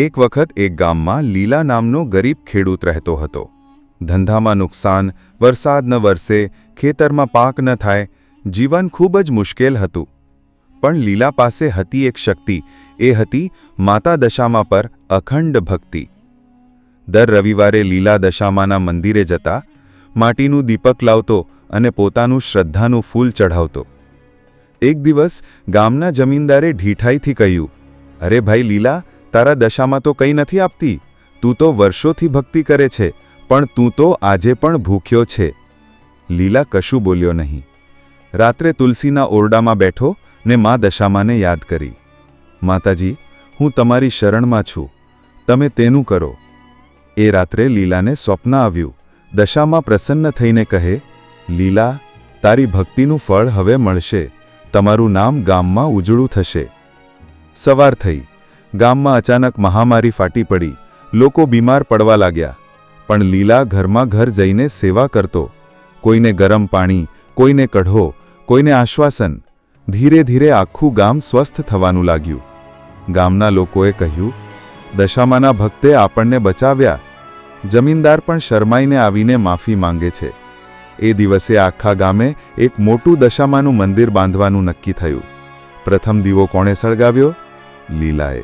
એક વખત એક ગામમાં લીલા નામનો ગરીબ ખેડૂત રહેતો હતો. ધંધામાં નુકસાન, વરસાદ ન વરસે, ખેતરમાં પાક ન થાય, જીવન ખૂબ જ મુશ્કેલ હતું. પણ લીલા પાસે હતી એક શક્તિ, એ હતી માતા દશામાં પર અખંડ ભક્તિ. દર રવિવારે લીલા દશામાના મંદિરે જતા માટીનું દીપક લાવતો અને પોતાનું શ્રદ્ધાનું ફૂલ ચઢાવતો. એક દિવસ ગામના જમીનદારે ઢીઠાઈથી કહ્યું, અરે ભાઈ લીલા તારા દશામાં તો કંઈ નથી આપતી. તું તો વર્ષોથી ભક્તિ કરે છે, પણ તું તો આજે પણ ભૂખ્યો છે. લીલા કશું બોલ્યો નહીં. રાત્રે તુલસીના ઓરડામાં બેઠો ને મા દશામાને યાદ કરી. માતાજી, હું તમારી શરણમાં છું. તમે તેનું કરો. એ રાત્રે લીલાને સ્વપ્ન આવ્યું. દશામાં પ્રસન્ન થઈને કહે, લીલા, તારી ભક્તિનું ફળ હવે મળશે. તમારું નામ ગામમાં ઉજળું થશે. સવાર થઈ. ગામમાં અચાનક મહામારી ફાટી પડી. લોકો બીમાર પડવા લાગ્યા. પણ લીલા ઘરમાં ઘર જઈને સેવા કરતો. કોઈને ગરમ પાણી, કોઈને કઢો, કોઈને આશ્વાસન. ધીરે ધીરે આખું ગામ સ્વસ્થ થવાનું લાગ્યું. ગામના લોકોએ કહ્યું, દશામાના ભક્તે આપણને બચાવ્યા. જમીનદાર પણ શરમાઈને આવીને માફી માંગે છે. એ દિવસે આખા ગામે એક મોટું દશામાનું મંદિર બાંધવાનું નક્કી થયું. પ્રથમ દીવો કોણે સળગાવ્યો? લીલાએ.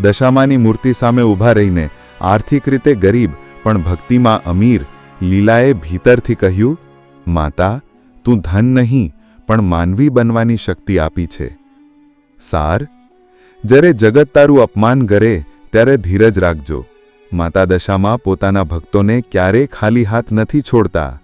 દશામાની મૂર્તિ સામે ઊભા રહીને, આર્થિક રીતે ગરીબ, પણ ભક્તિમાં અમીર, લીલાએ ભીતરથી કહ્યું, માતા, તું ધન નહીં, પણ માનવી બનવાની શક્તિ આપી છે. સાર. જ્યારે જગત તારું અપમાન કરે, ત્યારે ધીરજ રાખજો. માતા દશામાં પોતાના ભક્તોને ક્યારેય ખાલી હાથ નથી છોડતા.